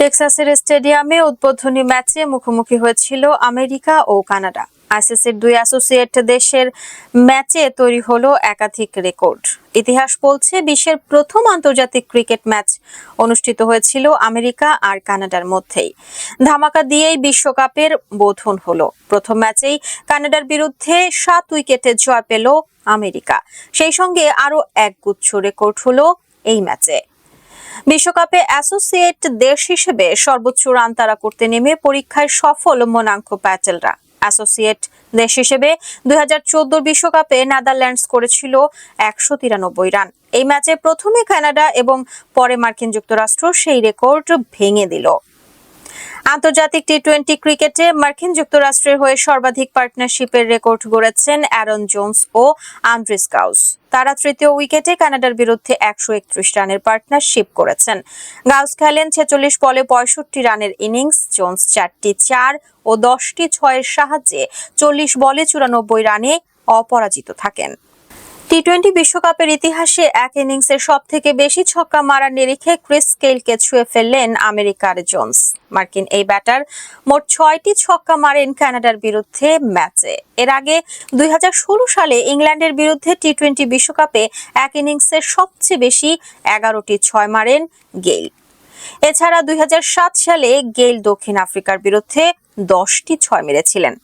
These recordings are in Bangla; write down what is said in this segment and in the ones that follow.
টেক্সাসের স্টেডিয়ামে উদ্বোধনী ম্যাচে মুখোমুখি হয়েছিল আমেরিকা ও কানাডা। আইসিসির দুই অ্যাসোসিয়েট দেশের ম্যাচে তৈরি হলো একাধিক রেকর্ড। ইতিহাস বলছে, বিশ্বের প্রথম আন্তর্জাতিক ক্রিকেট ম্যাচ অনুষ্ঠিত হয়েছিল আমেরিকা আর কানাডার মধ্যেই। ধামাকা দিয়েই বিশ্বকাপের বোধন হলো। প্রথম ম্যাচেই কানাডার বিরুদ্ধে সাত উইকেটে জয় পেল আমেরিকা। সেই সঙ্গে আরও এক গুচ্ছ রেকর্ড হলো এই ম্যাচে। বিশ্বকাপে অ্যাসোসিয়েট দেশ হিসেবে সর্বোচ্চ রান তারা করতে নেমে পরীক্ষায় সফল মোনাঙ্কো প্যাটেলরা। অ্যাসোসিয়েট দেশ হিসেবে দুই বিশ্বকাপে নেদারল্যান্ডস করেছিল একশো তিরানব্বই রান। এই ম্যাচে প্রথমে কানাডা এবং পরে মার্কিন যুক্তরাষ্ট্র সেই রেকর্ড ভেঙে দিল। আন্তর্জাতিক টি টোয়েন্টি ক্রিকেটে মার্কিন যুক্তরাষ্ট্রের হয়ে সর্বাধিক পার্টনারশিপের রেকর্ড গড়েছেন অ্যারন জোন্স ও আন্দ্রিস গাউস। তারা তৃতীয় উইকেটে কানাডার বিরুদ্ধে একশো একত্রিশ রানের পার্টনারশিপ করেছেন। গাউস খেলেন ছেচল্লিশ বলে পঁয়ষট্টি রানের ইনিংস, জোন্স চারটি চার ও দশটি ছয়ের সাহায্যে চল্লিশ বলে চুরানব্বই রানে অপরাজিত থাকেন। টি টোয়েন্টি বিশ্বকাপের ইতিহাসে এক ইনিংসে সব থেকে বেশি ছক্কা মারার নিরিখে ক্রিস কেলকে ছুঁয়ে ফেললেন আমেরিকার জোন্স। মার্কিন এই ব্যাটার মোট ছয়টি ছক্কা মারেন কানাডার বিরুদ্ধে ম্যাচে। এর আগে দুই হাজার ষোলো সালে ইংল্যান্ডের বিরুদ্ধে টি টোয়েন্টি বিশ্বকাপে এক ইনিংসে সবচেয়ে বেশি এগারোটি ছয় মারেন গেইল। এছাড়া দুই হাজার সাত সালে গেইল দক্ষিণ আফ্রিকার বিরুদ্ধে দশটি ছয় মেরেছিলেন।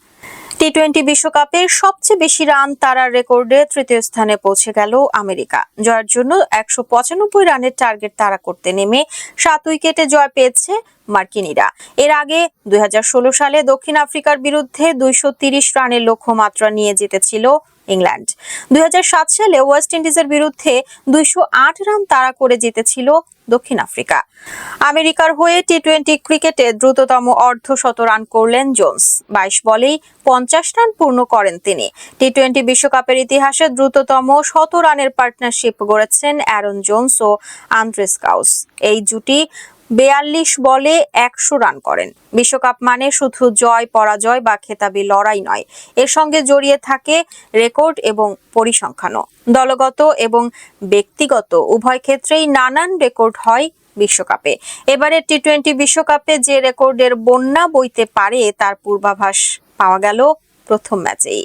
টি টোয়েন্টি বিশ্বকাপের সবচেয়ে বেশি রান তারার রেকর্ডে তৃতীয় স্থানে পৌঁছে গেল আমেরিকা। জয়ের জন্য একশো পঁচানব্বই রানের টার্গেট তারা করতে নেমে সাত উইকেটে জয় পেয়েছে মার্কিনিরা। এর আগে দুই হাজার ষোলো সালে দক্ষিণ আফ্রিকার বিরুদ্ধে দুইশো রানের লক্ষ্যমাত্রা নিয়ে জিতেছিল ইংল্যান্ড। দুই সালে ওয়েস্ট ইন্ডিজের বিরুদ্ধে দুইশো রান তাড়া করে জিতেছিল দক্ষিণ আফ্রিকা। আমেরিকার হয়ে টি টোয়েন্টি ক্রিকেটে দ্রুততম অর্ধশত রান করলেন জোন্স। বাইশ বলেই পঞ্চাশ রান পূর্ণ করেন তিনি। টি টোয়েন্টি বিশ্বকাপের ইতিহাসে দ্রুততম শত রানের পার্টনারশিপ গড়েছেন অ্যারন জোন্স ও আন্দ্রেস কাউস এই জুটি বেয়াল্লিশ বলে একশো রান করেন। বিশ্বকাপ মানে শুধু জয়, পরাজয় বা খেতাবি লড়াই নয়। এর সঙ্গে জড়িয়ে থাকে রেকর্ড এবং পরিসংখ্যানও। দলগত এবং ব্যক্তিগত উভয় ক্ষেত্রেই নানান রেকর্ড হয় বিশ্বকাপে। এবারে টি টোয়েন্টি বিশ্বকাপে যে রেকর্ডের বন্যা বইতে পারে, তার পূর্বাভাস পাওয়া গেল প্রথম ম্যাচেই।